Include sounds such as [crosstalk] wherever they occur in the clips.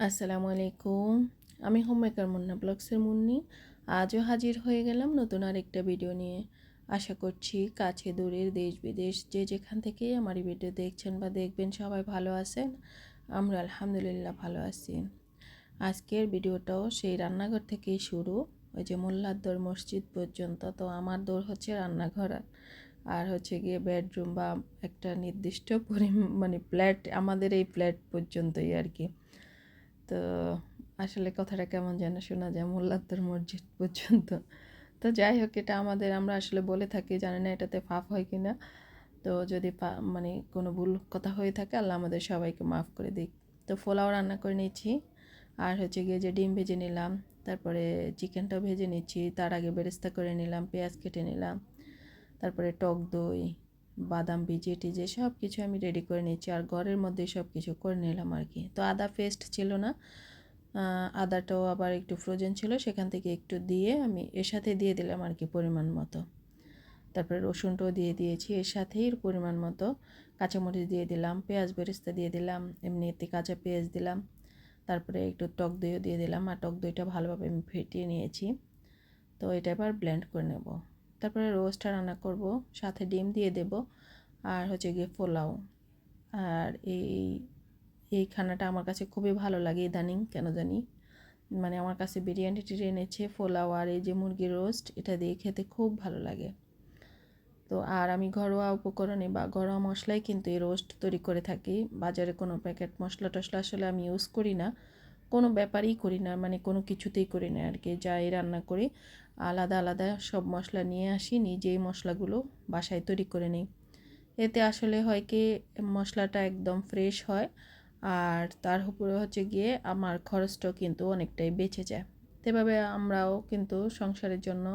আসসালামু আলাইকুম। আমি হোমমেকার মুন্না ব্লগসের মুন্নি। আজও হাজির হয়ে গেলাম নতুন আরেকটা ভিডিও নিয়ে। আশা করছি কাছে দূরের দেশ বিদেশ যে যেখান থেকে আমার এই ভিডিও দেখছেন বা দেখবেন সবাই ভালো আছেন। আমরা আলহামদুলিল্লাহ ভালো আছি। আজকের ভিডিওটাও সেই রান্নাঘর থেকেই শুরু। ওই যে মোল্লাদ্দর মসজিদ পর্যন্ত। তো আমার দৌড় হচ্ছে রান্নাঘর। আর হচ্ছে গিয়ে বেডরুম বা একটা নির্দিষ্ট পরি মানে ফ্ল্যাট আমাদের এই ফ্ল্যাট পর্যন্তই আর কি। তো আসলে কথাটা কেমন যেন শোনা যায় মোল্লাদ্দর মসজিদ পর্যন্ত। তো যাই হোক, এটা আমাদের, আমরা আসলে বলে থাকি, জানি না এটাতে ফাফ হয় কি না তো যদি মানে কোনো ভুল কথা হয়ে থাকে, আল্লাহ আমাদের সবাইকে মাফ করে দিক। তো পোলাও রান্না করে নিচ্ছি, আর হচ্ছে গিয়ে যে ডিম ভেজে নিলাম, তারপরে চিকেনটাও ভেজে নিচ্ছি, তার আগে বেরেস্তা করে নিলাম, পেঁয়াজ কেটে নিলাম, তারপরে টক দই বাদাম, ভিজিয়ে টিজে সব কিছু আমি রেডি করে নিচ্ছি। আর ঘরের মধ্যে সব কিছু করে নিলাম আর কি। তো আদা পেস্ট ছিল না। আদাটাও আবার একটু ফ্রোজেন ছিল, সেখান থেকে একটু দিয়ে আমি এর সাথে দিয়ে দিলাম আর কি পরিমাণ মতো। তারপরে রসুনটাও দিয়ে দিয়েছি এর সাথেই পরিমাণ মতো। কাঁচামরিচ দিয়ে দিলাম, পেঁয়াজ বেরেস্তা দিয়ে দিলাম এমনিতে কাঁচা পেঁয়াজ দিলাম। তারপরে একটু টক দইও দিয়ে দিলাম। আর টক দইটা ভালোভাবে আমি ফেটিয়ে নিয়েছি। তো এটা এবার ব্লেন্ড করে নেব। তারপরে রোস্টটা রান্না করব, সাথে ডিম দিয়ে দেব আর হচ্ছে গিয়ে পোলাও। আর এই এই খানাটা আমার কাছে খুবই ভালো লাগে ইদানিং, কেন জানি। মানে আমার কাছে বিরিয়ানি টিরিয়ে এনেছে, পোলাও আর এই যে মুরগির রোস্ট, এটা দিয়ে খেতে খুব ভালো লাগে। তো আর আমি ঘরোয়া উপকরণে বা ঘরোয়া মশলাই কিন্তু এই রোস্ট তৈরি করে থাকি। বাজারে কোনো প্যাকেট মশলা টশলা আসলে আমি ইউজ করি না। কোনো ব্যাপারই করি না মানে কোনো কিছুতেই করি না আর কি যাই রান্না করি, আলাদা আলাদা সব মশলা নিয়ে আসি, নিজেই মশলাগুলো বাসায় তৈরি করে নিই। এতে আসলে হয় কি, মশলাটা একদম ফ্রেশ হয় আর তার উপরে হচ্ছে গিয়ে আমার খরচটাও কিন্তু অনেকটাই বেঁচে যায়। এভাবে আমরাও কিন্তু সংসারের জন্য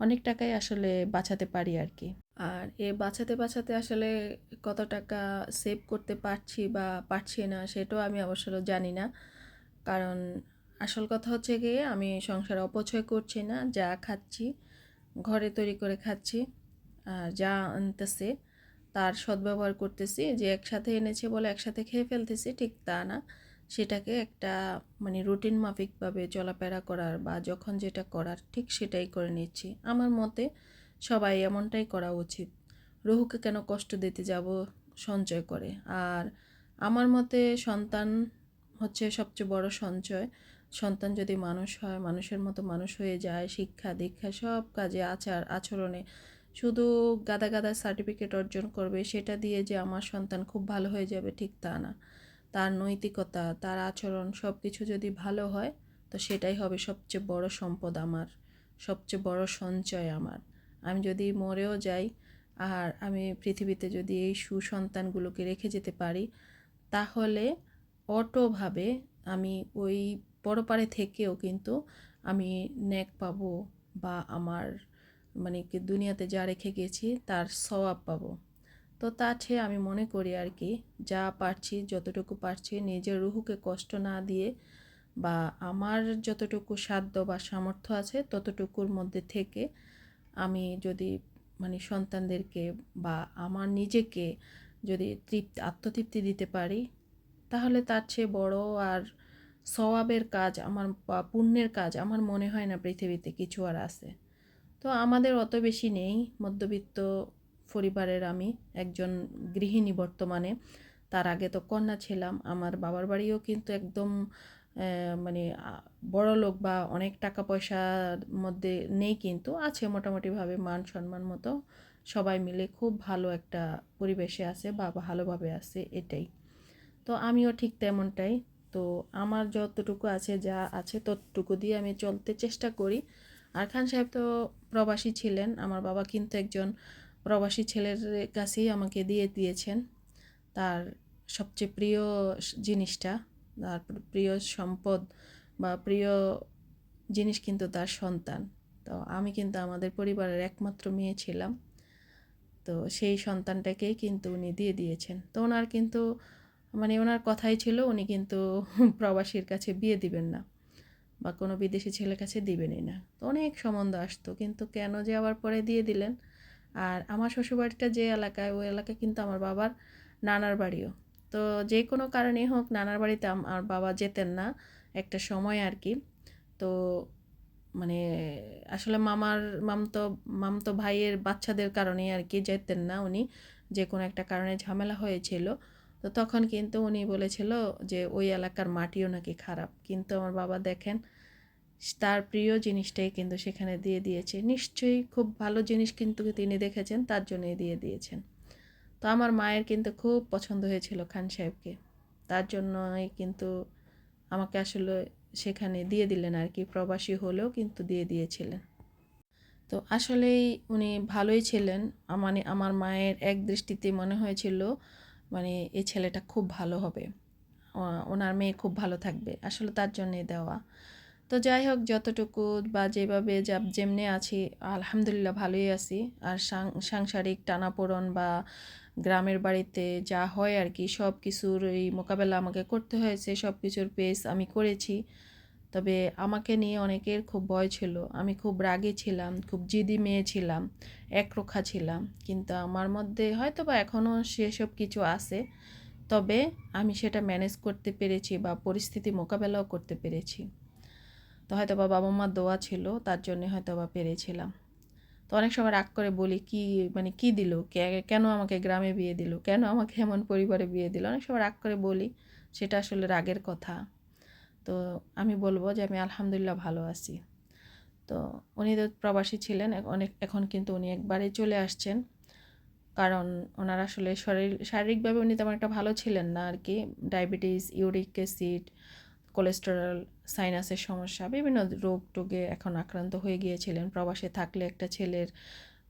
অনেক টাকাই আসলে বাঁচাতে পারি আর কি আর এ বাঁচাতে বাঁচাতে আসলে কত টাকা সেভ করতে পারছি বা পারছি না, সেটাও আমি অবশ্য জানি না। কারণ আসল কথা হচ্ছে গিয়ে আমি সংসার অপচয় করছি না, যা খাচ্ছি, ঘরে তৈরি করে খাচ্ছি, আর যা আনতেছে, তার সদ্ব্যবহার করতেছি, যে একসাথে এনেছে বলে একসাথে খেয়ে ফেলতেছি, ঠিক তা না। সেটাকে একটা মানে রুটিন মাফিকভাবে চলাফেরা করার বা যখন যেটা করার, ঠিক সেটাই করে নিচ্ছি। আমার মতে সবাই এমনটাই করা উচিত। রুহুকে কেন কষ্ট দিতে যাব সঞ্চয় করে? আর আমার মতে সন্তান হচ্ছে সবচেয়ে বড় সঞ্চয়। সন্তান যদি মানুষ হয়, মানুষের মতো মানুষ হয়ে যায়, শিক্ষা, দীক্ষা সব কাজে আচার, আচরণে। শুধু গাদা গাদা সার্টিফিকেট অর্জন করবে, সেটা দিয়ে যে আমার সন্তান খুব ভালো হয়ে যাবে, ঠিক তা না। তার নৈতিকতা, তার আচরণ সব কিছু যদি ভালো হয়, তো সেটাই হবে সবচেয়ে বড় সম্পদ আমার, সবচেয়ে বড় সঞ্চয় আমার। আমি যদি মরেও যাই, আর আমি পৃথিবীতে যদি এই সুসন্তানগুলোকে রেখে যেতে পারি, তাহলে অটোভাবে আমি ওই পরপারে থেকেও কিন্তু আমি ন্যাক পাবো বা আমার মানে কি দুনিয়াতে যা রেখে গেছি তার সওয়াব পাবো। তো তা ছে আমি মনে করি আর কি, যা পারছি, যতটুকু পারছি, নিজের রুহুকে কষ্ট না দিয়ে বা আমার যতটুকু সাধ্য বা সামর্থ্য আছে ততটুকুর মধ্যে থেকে আমি যদি মানে সন্তানদেরকে বা আমার নিজেকে যদি তৃপ্তি, আত্মতৃপ্তি দিতে পারি তাহলে তার চেয়ে বড় আর সওয়াবের কাজ আমার বা পুণ্যের কাজ আমার মনে হয় না পৃথিবীতে কিছু আর আছে। তো আমাদের অত বেশি নেই, মধ্যবিত্ত পরিবারের আমি একজন গৃহিণী বর্তমানে। তার আগে তো কন্যা ছিলাম, আমার বাবার বাড়িও কিন্তু একদম মানে বড় লোক বা অনেক টাকা পয়সার মধ্যে নেই কিন্তু আছে মোটামুটিভাবে মান সম্মান মতো। সবাই মিলে খুব ভালো একটা পরিবেশে আছে বা ভালোভাবে আছে এটাই। তো আমিও ঠিক তেমনটাই। তো আমার যতটুকু আছে, যা আছে ততটুকু দিয়ে আমি চলতে চেষ্টা করি। আর খান সাহেব তো প্রবাসী ছিলেন, আমার বাবা কিন্তু একজন প্রবাসী ছেলের কাছেই আমাকে দিয়ে দিয়েছেন। তার সবচেয়ে প্রিয় জিনিসটা, তার প্রিয় সম্পদ বা প্রিয় জিনিস কিন্তু তার সন্তান। তো আমি কিন্তু আমাদের পরিবারের একমাত্র মেয়ে ছিলাম। তো সেই সন্তানটাকেই কিন্তু উনি দিয়ে দিয়েছেন। তো ওনার কিন্তু মানে ওনার কথাই ছিল, উনি কিন্তু [laughs] প্রবাসীর কাছে বিয়ে দিবেন না বা কোনো বিদেশি ছেলের কাছে দিবেনই না। তো অনেক সম্বন্ধ আসতো, কিন্তু কেন যে আবার পরে দিয়ে দিলেন? আর আমার শ্বশুরবাড়িটা যে এলাকায়, ওই এলাকায় কিন্তু আমার বাবার নানার বাড়িও। তো যে কোনো কারণেই হোক, নানার বাড়িতে আমার বাবা যেতেন না একটা সময় আর কি। তো মানে আসলে মামার, মামতো মামতো ভাইয়ের বাচ্চাদের কারণেই আর কি যেতেন না উনি। যে কোনো একটা কারণে ঝামেলা হয়েছিল। তো তখন কিন্তু উনি বলেছিল যে, ওই এলাকার মাটিও নাকি খারাপ। কিন্তু আমার বাবা দেখেন, তার প্রিয় জিনিসটাই কিন্তু সেখানে দিয়ে দিয়েছে। নিশ্চয়ই খুব ভালো জিনিস কিন্তু তিনি দেখেছেন, তার জন্যই দিয়ে দিয়েছেন। তো আমার মায়ের কিন্তু খুব পছন্দ হয়েছিল খান সাহেবকে। তার জন্যই কিন্তু আমাকে আসলে সেখানে দিয়ে দিলেন আর কি, প্রবাসী হলেও কিন্তু দিয়ে দিয়েছিলেন। তো আসলেই উনি ভালোই ছিলেন। মানে আমার মায়ের এক দৃষ্টিতে মনে হয়েছিল মানে এ ছেলেটা খুব ভালো হবে। ওনার মেয়ে খুব ভালো থাকবে। আসলে তার জন্যে দেওয়া। তো যাই হোক, যতটুকু বা যেভাবে যা, যেমনি আছি, আলহামদুলিল্লাহ ভালোই আছি। আর সাংসারিক টানাপোড়ন বা গ্রামের বাড়িতে যা হয় আর কি সব কিছুর এই মোকাবেলা আমাকে করতে হয়েছে সব কিছুর পেস আমি করেছি। তবে আমাকে নিয়ে অনেকের খুব ভয় ছিল। আমি খুব রাগে ছিলাম, খুব জিদি মেয়ে ছিলাম, একরোখা ছিলাম। কিন্তু আমার মধ্যে হয়তো বা এখনও সেসব কিছু আছে। তবে আমি সেটা ম্যানেজ করতে পেরেছি বা পরিস্থিতি মোকাবেলাও করতে পেরেছি। তো হয়তো বা বাবা মার দোয়া ছিল, তার জন্যে হয়তো বা পেরেছিলাম। তো অনেক সময় রাগ করে বলি, কি মানে কি দিল? কেন আমাকে গ্রামে বিয়ে দিল? কেন আমাকে এমন পরিবারে বিয়ে দিল? অনেক সময় রাগ করে বলি, সেটা আসলে রাগের কথা। তো আমি বলব যে আমি আলহামদুলিল্লাহ ভালো আছি। তো উনি তো প্রবাসী ছিলেন অনেক, এখন কিন্তু উনি একবারে চলে আসছেন। কারণ ওনার আসলে শরীর, শারীরিকভাবে উনি তেমন একটা ভালো ছিলেন না আর কি। ডায়াবেটিস, ইউরিক অ্যাসিড, কোলেস্টেরল, সাইনাসের সমস্যা, বিভিন্ন রোগ টোগে এখন আক্রান্ত হয়ে গিয়েছিলেন। প্রবাসে থাকলে একটা ছেলের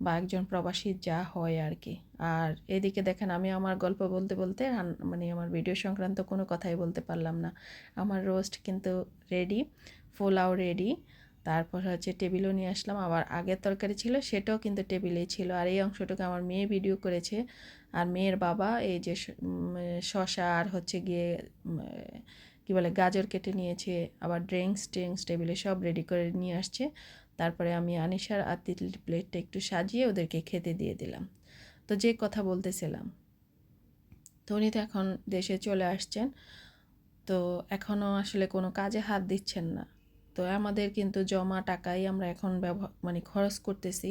বা একজন প্রবাসীর যা হয় আর কি। আর এদিকে দেখেন আমি আমার গল্প বলতে বলতে মানে আমার ভিডিও সংক্রান্ত কোনো কথাই বলতে পারলাম না। আমার রোস্ট কিন্তু রেডি, পোলাও রেডি, তারপর হচ্ছে টেবিলও নিয়ে আসলাম। আবার আগের তরকারি ছিল, সেটাও কিন্তু টেবিলেই ছিল। আর এই অংশটুকু আমার মেয়ে ভিডিও করেছে। আর মেয়ের বাবা এই যে শশা আর হচ্ছে গিয়ে কী বলে, গাজর কেটে নিয়েছে, আবার ড্রিঙ্কস ট্রিঙ্কস টেবিলে সব রেডি করে নিয়ে আসছে। তারপরে আমি আনিশার আর তিতলি প্লেটটা একটু সাজিয়ে ওদেরকে খেতে দিয়ে দিলাম। তো যে কথা বলতেছিলাম, তো উনি তো এখন দেশে চলে আসছেন, তো এখনও আসলে কোনো কাজে হাত দিচ্ছেন না। তো আমাদের কিন্তু জমা টাকাই আমরা এখন ব্যবহার মানে খরচ করতেছি।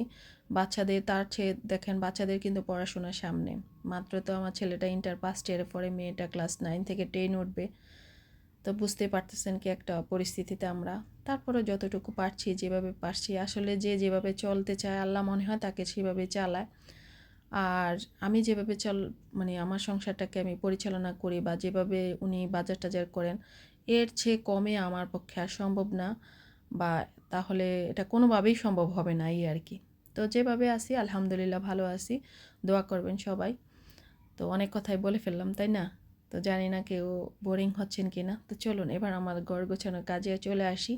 বাচ্চাদের, তার চেয়ে দেখেন বাচ্চাদের কিন্তু পড়াশোনার সামনে। মাত্র তো আমার ছেলেটা ইন্টার ফার্স্ট ইয়ারে পরে মেয়েটা ক্লাস নাইন থেকে টেন উঠবে। তো বুঝতে পারতেছেন কি একটা পরিস্থিতিতে আমরা। তারপরে যতটুকু পারছি, যেভাবে পারছি, আসলে যে যেভাবে চলতে চায়, আল্লাহ মনে হয় তাকে সেভাবে চালায়। আর আমি যেভাবে চল মানে আমার সংসারটাকে আমি পরিচালনা করি বা যেভাবে উনি বাজার টাজার করেন, এর চেয়ে কমে আমার পক্ষে আর সম্ভব না বা তাহলে এটা কোনোভাবেই সম্ভব হবে না, এই আর কি। তো যেভাবে আসি আলহামদুলিল্লাহ ভালো আছি। দোয়া করবেন সবাই। তো অনেক কথাই বলে ফেললাম, তাই না? তো জানি না কেউ বোরিং হচ্ছেন কি না তো চলুন, এবার আমার গড় গোছানোর কাজে চলে আসি।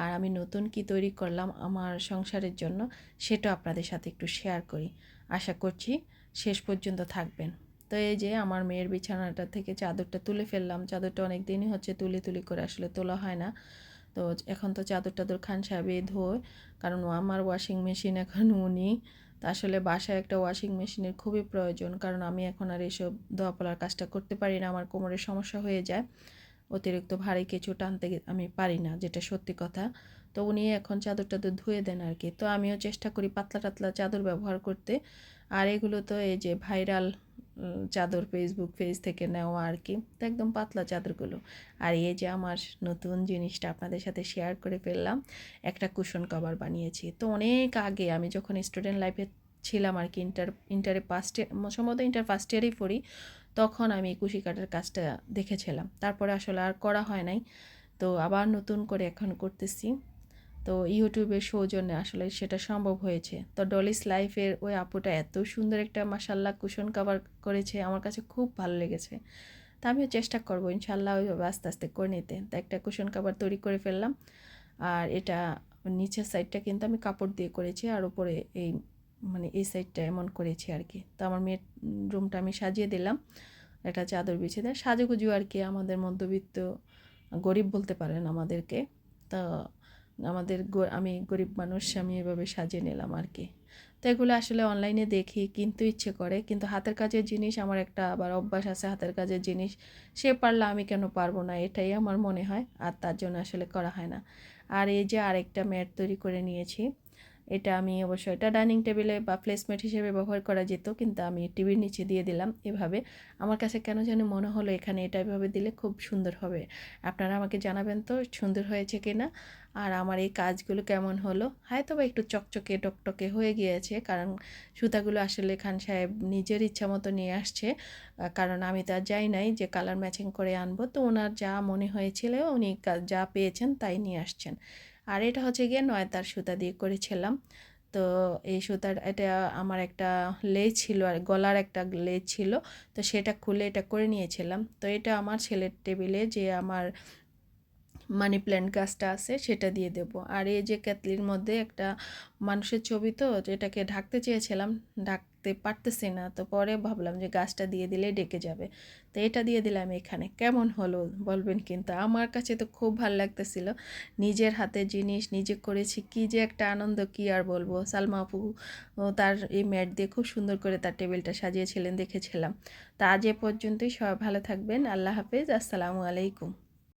আর আমি নতুন কি তৈরি করলাম আমার সংসারের জন্য, সেটা আপনাদের সাথে একটু শেয়ার করি। আশা করছি শেষ পর্যন্ত থাকবেন। তো এই যে আমার মেয়ের বিছানাটা থেকে চাদরটা তুলে ফেললাম। চাদরটা অনেক দিনই হচ্ছে তুলি তুলি করে আসলে তোলা হয় না। তো এখন তো চাদর টাদর খান সাহেবে ধোয়। কারণ আমার ওয়াশিং মেশিন এখন উনি আসলে বাসায় একটা ওয়াশিং মেশিনের খুবই প্রয়োজন। কারণ আমি এখন আর এসব ধোয়া পলার কাজটা করতে পারি না, আমার কোমরের সমস্যা হয়ে যায়। অতিরিক্ত ভারী কিছু টানতে আমি পারি না, যেটা সত্যি কথা। তো উনি এখন চাদর টাদর ধুয়ে দেন আর কি তো আমিও চেষ্টা করি পাতলা টাতলা চাদর ব্যবহার করতে। আর এগুলো তো এই যে ভাইরাল চাদর ফেসবুক পেজ থেকে নেওয়া আর কি, তো একদম পাতলা চাদরগুলো। আর এই যে আমার নতুন জিনিসটা আপনাদের সাথে শেয়ার করে ফেললাম, একটা কুশন কভার বানিয়েছি। তো অনেক আগে আমি যখন স্টুডেন্ট লাইফে ছিলাম আর কি ইন্টার ইন্টারে ফার্স্ট ইয়ার সম্ভবত ইন্টার ফার্স্ট ইয়ারেই পড়ি, তখন আমি কুশি কাটার কাজটা দেখেছিলাম। তারপরে আসলে আর করা হয় নাই। তো আবার নতুন করে এখন করতেছি। তো ইউটিউবের সৌজন্যে আসলে সেটা সম্ভব হয়েছে। তো ডলিস লাইফের ওই আপুটা এত সুন্দর একটা মাসাল্লাহ কুশন কাভার করেছে, আমার কাছে খুব ভালো লেগেছে। তা আমিও চেষ্টা করব, ইনশাল্লাহ ওইভাবে আস্তে আস্তে করে নিতে। তো একটা কুশন কাভার তৈরি করে ফেললাম। আর এটা নিচের সাইডটা কিন্তু আমি কাপড় দিয়ে করেছি, আর উপরে এই মানে এই সাইডটা এমন করেছি আর কি তো আমার মেয়ের রুমটা আমি সাজিয়ে দিলাম। একটা চাদর বিছিয়ে দেয় সাজুগুজু আর কি আমাদের মধ্যবিত্ত গরিব বলতে পারেন আমাদেরকে। তো আমাদের আমি গরিব মানুষ, আমি এভাবে সাজিয়ে নিলাম আর কি। তো এগুলো আসলে অনলাইনে দেখি, কিন্তু ইচ্ছে করে। কিন্তু হাতের কাজের জিনিস আমার একটা আবার অভ্যাস আছে, হাতের কাজের জিনিস। সে পারলে আমি কেন পারব না? এটাই আমার মনে হয়। আর তার জন্য আসলে করা হয় না। আর এই যে আরেকটা ম্যাট তৈরি করে নিয়েছি। এটা আমি অবশ্য এটা ডাইনিং টেবিলে বা প্লেসমেট হিসেবে ব্যবহার করা যেত, কিন্তু আমি টিভির নিচে দিয়ে দিলাম এভাবে। আমার কাছে কেন জানি মনে হলো এখানে এটা এভাবে দিলে খুব সুন্দর হবে। আপনারা আমাকে জানাবেন তো সুন্দর হয়েছে কি না আর আমার এই কাজগুলো কেমন হলো? হয়তো বা একটু চকচকে টকটকে হয়ে গিয়েছে, কারণ সুতাগুলো আসলে খান সাহেব নিজের ইচ্ছা মতো নিয়ে আসছে। কারণ আমি তো আর যাই নাই যে কালার ম্যাচিং করে আনব। তো ওনার যা মনে হয়েছিল উনি যা পেয়েছেন তাই নিয়ে আসছেন। আর এটা হচ্ছে গিয়ে নয়তার সুতা দিয়ে করেছিলাম। তো এই সুতার, এটা আমার একটা লেজ ছিল আর গলার একটা লেজ ছিল, তো সেটা খুলে এটা করে নিয়েছিলাম। তো এটা আমার ছেলের টেবিলে যে আমার মানি প্ল্যান্ট গাছটা আছে সেটা দিয়ে দেব। আর এই যে ক্যাতলির মধ্যে একটা মানুষের ছবি তো, যেটাকে ঢাকতে চেয়েছিলাম ঢাকতে পারতেছি না, তো পরে ভাবলাম যে গাছটা দিয়ে দিলে ডেকে যাবে। তো এটা দিয়ে দিলাম এখানে। কেমন হলো বলবেন কিন্তু? আমার কাছে তো খুব ভালো লাগতেছিল। নিজের হাতে জিনিস, নিজে করেছি, কি যে একটা আনন্দ, কি আর বলব? সালমা আপু তার এই ম্যাট দিয়ে খুব সুন্দর করে তার টেবিলটা সাজিয়েছিলেন, দেখেছিলাম। তা আজ এ পর্যন্তই, সবাই ভালো থাকবেন, আল্লাহ হাফেজ, আসসালামু আলাইকুম।